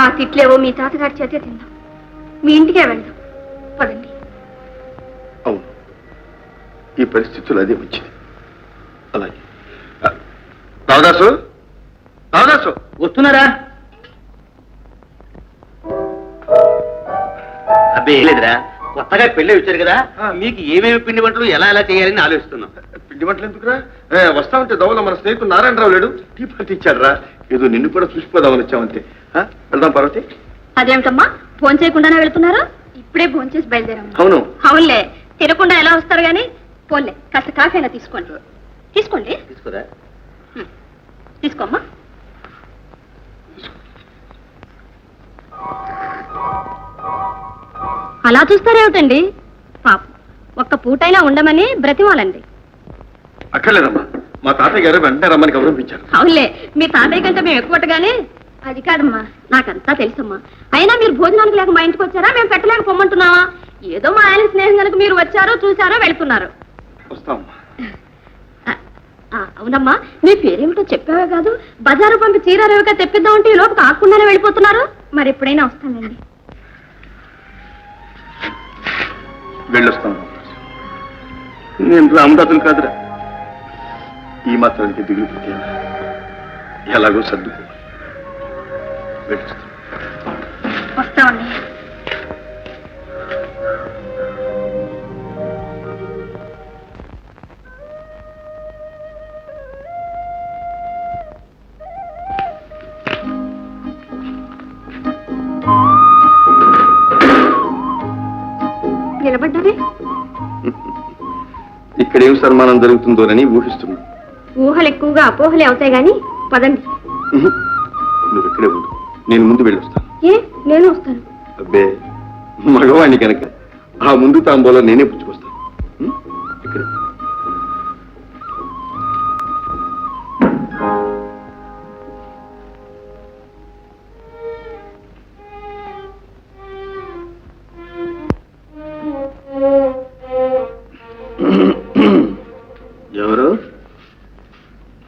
ఆ తిట్లేవో మీ తాతగారి చేతే తిందాం. మీ ఇంటికే వెళ్దాం. పదండి. అవును. ఈ పరిస్థితులు అదే వచ్చింది అలాగే. రావదాసు రావదాసు వస్తున్నారా? అబ్బే ఏం లేదురా. కొత్తగా పెళ్ళి వచ్చారు కదా. మీకు ఏమేమి పిండి వంటలు ఎలా ఎలా చేయాలని ఆలోచిస్తున్నాం. పిండి వంటలు ఎందుకురా? ఏ, వస్తా ఉంటే దవల మన స్నేహితుడు నారాయణరావు లేడు. టీ పార్టీ ఇచ్చాడు రా ఏదో నిన్ను కూడా చూసిపోదామని వచ్చామంతే. వెళ్దాం పార్వతి. అదేమిటమ్మా? ఫోన్ చేయకుండానే వెళ్తున్నారా? ఇప్పుడే ఫోన్ చేసి బయలుదేరాము. అవును. అవునులే. తినకుండా ఎలా వస్తారు గాని? పోన్లే. కాస్త కాఫీ అయినా తీసుకోండి. తీసుకోండి. తీసుకురా. తీసుకోమ్మా. అలా చూస్తారేమిటండి? పాప. ఒక్క పూటైనా ఉండమని బ్రతిమాలండి. అక్కర్లేదమ్మా. మా తాతయ్య గారు వెంటనే రమ్మని గౌరవించారు. అవునులే మీ తాతయ్య కంటే మేము ఎక్కువగానే అది కాదమ్మా నాకంతా తెలుసమ్మా. అయినా మీరు భోజనానికి లేక మా ఇంటికి వచ్చారా? మేము పెట్టలేక పొమ్మంటున్నావా? ఏదో మా ఆయన స్నేహం కనుక మీరు వచ్చారో చూసారో వెళ్తున్నారు. వస్తామమ్మా అవునమ్మా నీ పేరేమిటో చెప్పావే కాదు. బజారు పంపి చీర రేవగా తెప్పిద్దాం అంటే ఈ లోపు కాకుండానే వెళ్ళిపోతున్నారు. మరి ఎప్పుడైనా వస్తానండి. వెళ్ళొస్తాం నేను రామదాసులు కాదురా. ఈ మాత్రానికి దిగులు ఎలాగో సర్దుకో. వస్తామండి. నిలబడ్డారే? ఇక్కడ ఏం సన్మానం జరుగుతుందోనని ఊహిస్తున్నా. ఊహలు ఎక్కువగా అపోహలే అవుతాయి గాని పదండి. నువ్వు ఇక్కడే ఉండు. నేను ముందు వెళ్ళొస్తాను. ఏ? నేను వస్తాను. అబ్బే మగవాణ్ణి కనుక ఆ ముందు తాంబోలో నేనే పుచ్చుకొస్తాను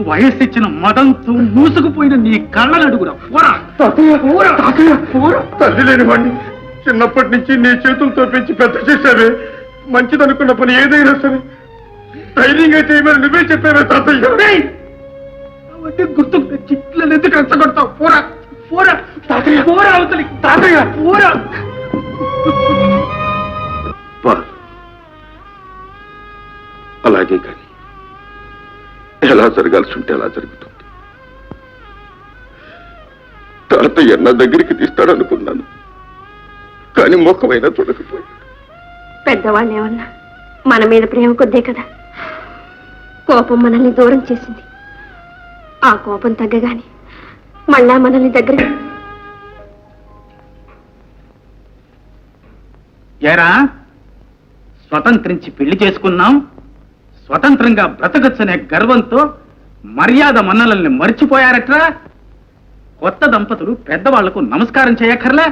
వయస్సు ఇచ్చిన మదంతో మూసుకుపోయిన నీ కళ్ళని అడుగురా. పోరా. తల్లి చిన్నప్పటి నుంచి నీ చేతులతో పెంచి పెద్ద చేశావే. మంచిదనుకున్న పని ఏదైనా సరే. ధైర్యంగా చేయమని నువ్వే చెప్పావే తాతయ్య. గుర్తుకు తెచ్చి పిల్లలు ఎందుకు రెచ్చగొడతావు పోరా. పోరా. తాతయ్య. పోరా అవతలి తాతయ్య. పోరా. అలాగే కానీ ఎలా జరగాల్సి ఉంటే అలా జరుగుతుంది. తాతయ్య నా దగ్గరికి తీస్తాడనుకున్నాను. కానీ ముఖమైనా చూడకపోయాడు. పెద్దవాళ్ళు ఏమన్నా మన మీద ప్రేమ కొద్దే కదా? కోపం మనల్ని దూరం చేసింది. ఆ కోపం తగ్గగానే మళ్ళా మనల్ని దగ్గర ఏరా? స్వతంత్రించి పెళ్ళి చేసుకున్నాం స్వతంత్రంగా బ్రతకచ్చనే గర్వంతో మర్యాద మన్నలల్ని మర్చిపోయారట్రా? కొత్త దంపతులు పెద్దవాళ్ళకు నమస్కారం చేయక్కర్లే?